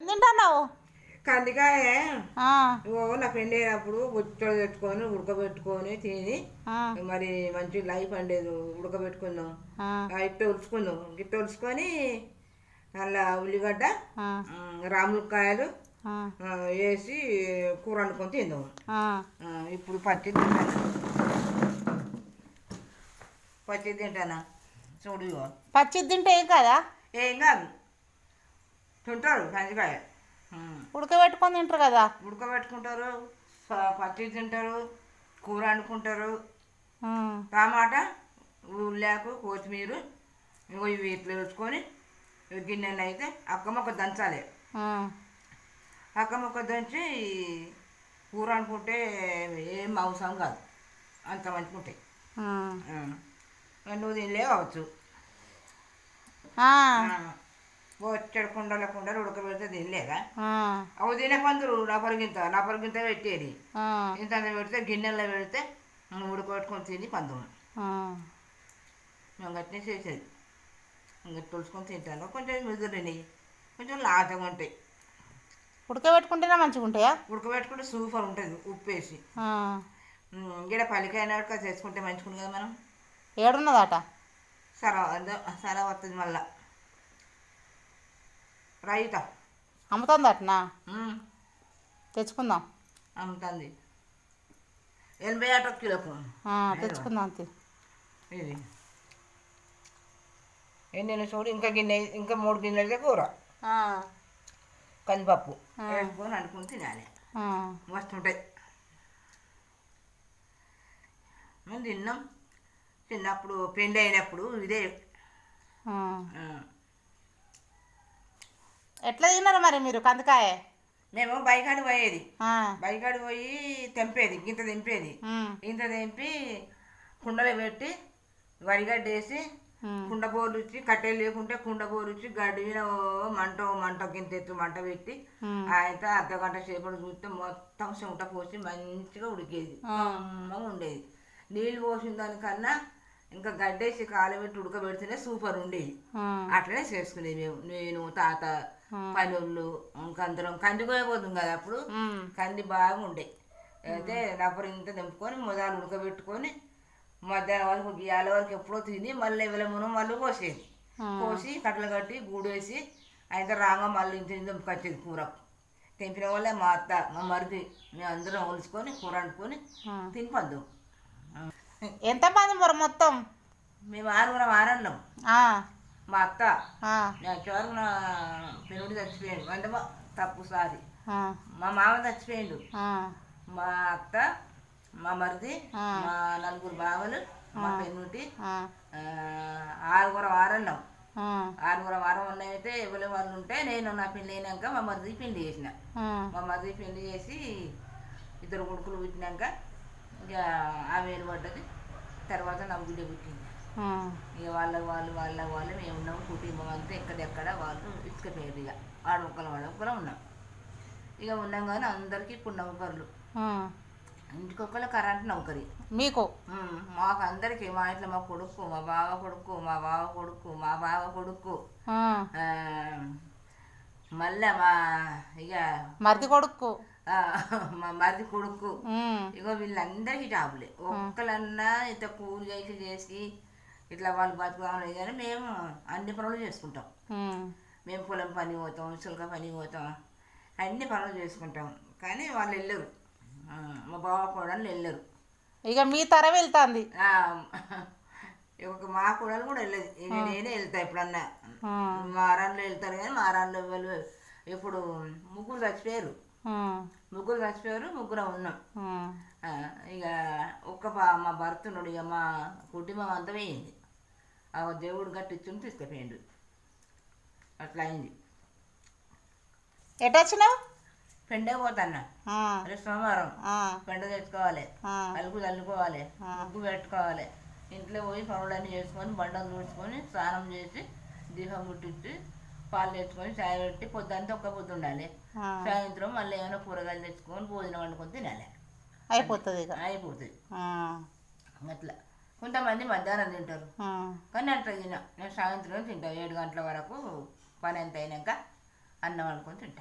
తింటున్నావు? కందికాయ. ఓ నా పెళ్ళి అయినప్పుడు బొచ్చలు పెట్టుకొని ఉడకబెట్టుకొని తిని మరి మంచి లైఫ్ అండేది ఉడకబెట్టుకుందాం. ఇట్ట ఉలుచుకుందాం ఇట్ట ఉలుచుకొని అలా ఉల్లిగడ్డ రాములకాయలు వేసి కూర వండుకొని తిందాం. ఇప్పుడు పచ్చి తింటాను? పచ్చి తింటానా? చూడు ఇగో. పచ్చిది తింటే ఏం కదా? ఏం కాదు. తింటారు కందికాయ ఉమ్. ఉడకబెట్టుకొని తింటారు కదా. ఉడకబెట్టుకుంటారు పచ్చి తింటారు కూర వండుకుంటారు. టమాటా ఉల్లాకు కొత్తిమీర ఇంకో ఇవి ఇట్లా వేసుకొని గిన్నెలు అయితే అక్క మొక్క దంచాలి. అక్క మొక్క దంచి కూర అనుకుంటే ఏం అవసరం కాదు. అంత మంచుకుంటాయి. నువ్వు తినలే కావచ్చు. ఆ, వచ్చాడు కుండల కుండలు ఉడకబెడితే తినలేదా? అవి తినే పందులు నా పరిగింత నా పరిగింత పెట్టేది ఇంత పెడితే గిన్నెల్లో పెడితే ఉడకబెట్టుకొని తిని పందులు. ఆ. మేము గట్టినే చేసేది. ఇంకా తులుసుకొని తింటాను. కొంచెం ముదురినాయి కొంచెం లాటగా ఉంటాయి. ఉడకబెట్టుకుంటేనే మంచిగా ఉంటాయా ఉడకబెట్టుకుంటే సూపర్ ఉంటుంది ఉప్పు వేసి. ఇక్కడ పలికైనాక చేసుకుంటే మంచిగుంది కదా మనం? ఏడున్నదట? సర సర వస్తుంది మళ్ళా. రైత. అమ్ముతుందటనా? ఉమ్, తెచ్చుకుందాం. అమ్ముతుంది. ఎనభై ఆటో కిలోకు. తెచ్చుకుందాం అంతే. ఇది. ఎన్ని చూడు ఇంకా గిన్నె ఇంకా మూడు గిన్నెలకే కూర. కందిపప్పు. వేసుకొని అనుకుని తినాలి. ఉంటాయి మేము తిన్నాం. చిన్నప్పుడు పెళ్ళి అయినప్పుడు ఇదే. ఎట్లా తిన్నారు మరి మీరు కందకాయ? మేము బైకాడి పోయేది. బైకాడి పోయి తెంపేది గింత తెంపేది. ఇంత తెంపి కుండలో పెట్టి వరిగడ్డ వేసి ఉమ్, కుండ బోరుచ్చి కట్టెలు లేకుంటే కుండ బోరుచ్చి గడ్డి మీద మంట మంట గింత ఎత్తు మంట పెట్టి. అయితే అర్ధ గంట సేపటి చూస్తే మొత్తం చెమట పోసి మంచిగా ఉడికేది. ఉండేది. నీళ్ళు పోసిన దానికన్నా ఇంకా గడ్డేసి కాలబెట్టి ఉడకబెడితేనే సూపర్ ఉండేది. అట్లనే చేసుకునేది మేము. నేను తాత పనులు ఇంకా అందరం కంది పోయిపోతుంది కదా అప్పుడు. కంది బాగా ఉండే. అయితే నప్పరు ఇంత తెంపుకొని మొదలు ఉడకబెట్టుకొని మధ్యాహ్నం వరకు గీయాల వరకు ఎప్పుడో తిని మళ్ళీ ఎవరమును మళ్ళీ కోసేది. కోసి కట్టలు కట్టి గూడు వేసి అయితే రాగా మళ్ళీ ఇంత ఇంత తెంపుకొచ్చేది కూర. తెంపిన వాళ్ళే మా అత్త మా మరిది మేము అందరం ఒలుచుకొని కూర వండుకొని ఆ. తిని పందాం ఎంత మంది మరి మొత్తం? మేము ఆరుగురం ఆరన్నాం ఆ, మా అత్త చివరకు నా పెనుడి చచ్చిపోయాడు. అంటే మా తప్పు సారి మా మామ చచ్చిపోయాడు. మా అత్త మా మరిది. మా నలుగురు బావలు మా పెన్నుటి ఆరుగురు వారన్నాం. ఆ, ఆరుగురు వారం ఉన్నాయితే ఎవరి వాళ్ళు ఉంటే నేను నా పెళ్ళి అయినాక మా మరిది పెళ్ళి చేసిన. మా మరిది పెళ్ళి చేసి ఇద్దరు కొడుకులు పుట్టినాక ఇక ఆ వేరు పడ్డది. తర్వాత నా బిడ్డ పుట్టింది. ఇక వాళ్ళ వాళ్ళు వాళ్ళ వాళ్ళు మేము ఉన్నాం కుటుంబం అంతా ఎక్కడెక్కడ వాళ్ళు ఇసుకపోయారు ఇక. ఆడొక్కల వాడొక్కల ఉన్నాం. ఇక ఉన్నాం కానీ అందరికీ ఇప్పుడు నౌకర్లు. ఆ. ఇంటికొక్కల కరెంట్ నౌకరి. మీకు? మాకు అందరికి మా ఇంట్లో మా కొడుకు మా బావ కొడుకు మా బావ కొడుకు మా బావ కొడుకు. మళ్ళా మా ఇక మరిది కొడుకు? మా మరిది కొడుకు. ఇగో వీళ్ళందరికీ జాబులే ఒక్కలన్నా ఇంత కూలి చేసి చేసి ఇట్లా వాళ్ళు బతుకుదామని కానీ మేము అన్ని పనులు చేసుకుంటాం. మేము. పొలం పని పోతాం చిలక పని పోతాం అన్ని పనులు చేసుకుంటాం. కానీ వాళ్ళు వెళ్ళరు. మా బావ కూడా వెళ్ళరు. ఇక మీ తర వెళ్తాంది. ఒక మా కూడలు కూడా వెళ్ళదు. ఇక నేనే వెళ్తా ఎప్పుడన్నా. మారాన్లో వెళ్తారు కానీ మారాన్లో ఇప్పుడు ముగ్గురు చచ్చిపోయారు. ముగ్గురు చచ్చిపోయారు ముగ్గురు ఉన్నాం. ఇక ఒక్క మా భర్త ఉన్నాడు ఇక మా కుటుంబం అంతా పోయింది. ఆ దేవుడు కట్టించుని తీసుకుపోయిండు. అట్లా అయింది. ఎటొచ్చినావు? పెండే పోతాన్నా. రేపు సోమవారం. పెండ తెచ్చుకోవాలి. అలుగు చల్లుకోవాలి. ముగ్గు పెట్టుకోవాలి. ఇంట్లో పోయి పనులన్నీ చేసుకొని బండలు తుడుచుకొని స్నానం చేసి దీపం ముట్టించి పాలు తెచ్చుకొని చాయ్ పెట్టి పొద్దుంతా ఒక్క పొద్దు ఉండాలి. సాయంత్రం మళ్ళీ ఏమైనా కూరగాయలు తెచ్చుకొని భోజనం వండుకొని తినాలి. అయిపోతుంది అయిపోతుంది. అట్లా. కొంతమంది మధ్యాహ్నం తింటారు. కానీ అట్లా తిన నేను సాయంత్రం తింటా. ఏడు గంటల వరకు పని ఎంత అయినాక అన్నం వండుకొని తింటా.